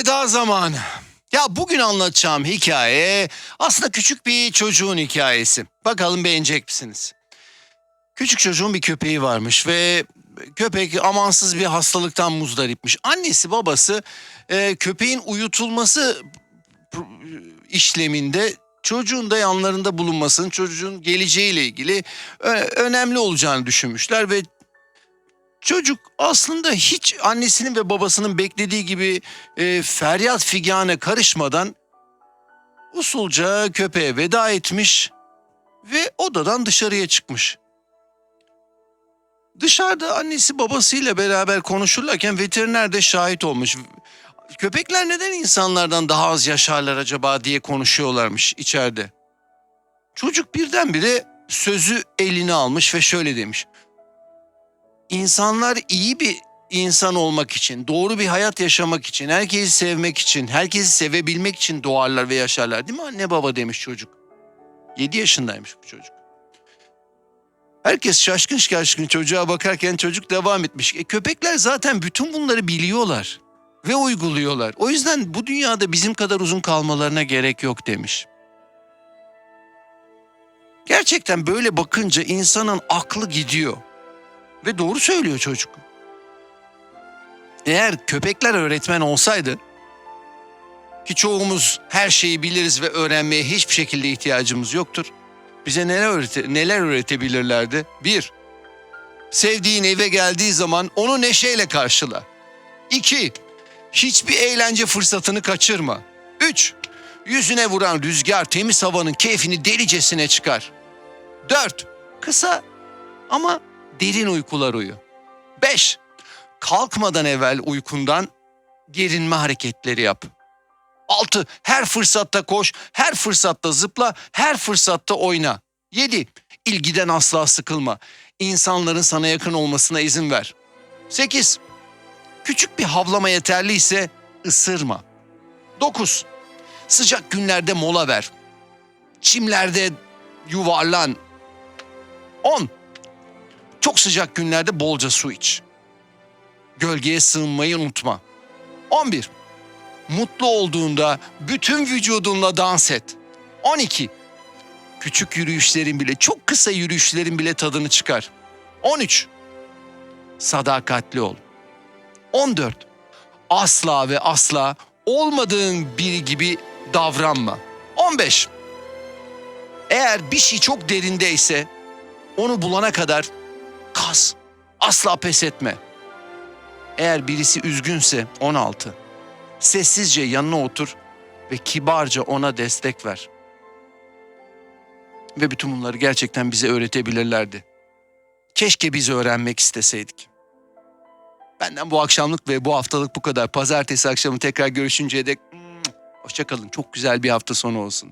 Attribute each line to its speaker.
Speaker 1: veda zamanı. Ya bugün anlatacağım hikaye aslında küçük bir çocuğun hikayesi. Bakalım beğenecek misiniz? Küçük çocuğun bir köpeği varmış ve köpek amansız bir hastalıktan muzdaripmiş. Annesi babası e, köpeğin uyutulması işleminde çocuğun da yanlarında bulunmasının çocuğun geleceğiyle ilgili ö- önemli olacağını düşünmüşler ve çocuk aslında hiç annesinin ve babasının beklediği gibi e, feryat figane karışmadan usulca köpeğe veda etmiş ve odadan dışarıya çıkmış. Dışarıda annesi babasıyla beraber konuşurlarken veteriner de şahit olmuş. Köpekler neden insanlardan daha az yaşarlar acaba diye konuşuyorlarmış içeride. Çocuk birdenbire sözü eline almış ve şöyle demiş. İnsanlar iyi bir insan olmak için, doğru bir hayat yaşamak için, herkesi sevmek için, herkesi sevebilmek için doğarlar ve yaşarlar değil mi anne baba demiş çocuk. 7 yaşındaymış bu çocuk. Herkes şaşkın şaşkın çocuğa bakarken çocuk devam etmiş. E, köpekler zaten bütün bunları biliyorlar ve uyguluyorlar. O yüzden bu dünyada bizim kadar uzun kalmalarına gerek yok demiş. Gerçekten böyle bakınca insanın aklı gidiyor. Ve doğru söylüyor çocuk. Eğer köpekler öğretmen olsaydı ki çoğumuz her şeyi biliriz ve öğrenmeye hiçbir şekilde ihtiyacımız yoktur. Bize neler, öğrete, neler öğretebilirlerdi? Bir, sevdiğin eve geldiği zaman onu neşeyle karşıla. İki, hiçbir eğlence fırsatını kaçırma. Üç, yüzüne vuran rüzgar temiz havanın keyfini delicesine çıkar. Dört, kısa ama derin uykular uyu. Beş, kalkmadan evvel uykundan gerinme hareketleri yap. 6. Her fırsatta koş, her fırsatta zıpla, her fırsatta oyna. 7. İlgiden asla sıkılma. İnsanların sana yakın olmasına izin ver. 8. Küçük bir havlama yeterli ise ısırma. 9. Sıcak günlerde mola ver. Çimlerde yuvarlan. 10. Çok sıcak günlerde bolca su iç. Gölgeye sığınmayı unutma. 11. Mutlu olduğunda bütün vücudunla dans et. 12. Küçük yürüyüşlerin bile, çok kısa yürüyüşlerin bile tadını çıkar. 13. Sadakatli ol. 14. Asla ve asla olmadığın biri gibi davranma. 15. Eğer bir şey çok derindeyse onu bulana kadar kaz. Asla pes etme. Eğer birisi üzgünse 16. Sessizce yanına otur ve kibarca ona destek ver. Ve bütün bunları gerçekten bize öğretebilirlerdi. Keşke biz öğrenmek isteseydik. Benden bu akşamlık ve bu haftalık bu kadar. Pazartesi akşamı tekrar görüşünceye dek hoşçakalın. Çok güzel bir hafta sonu olsun.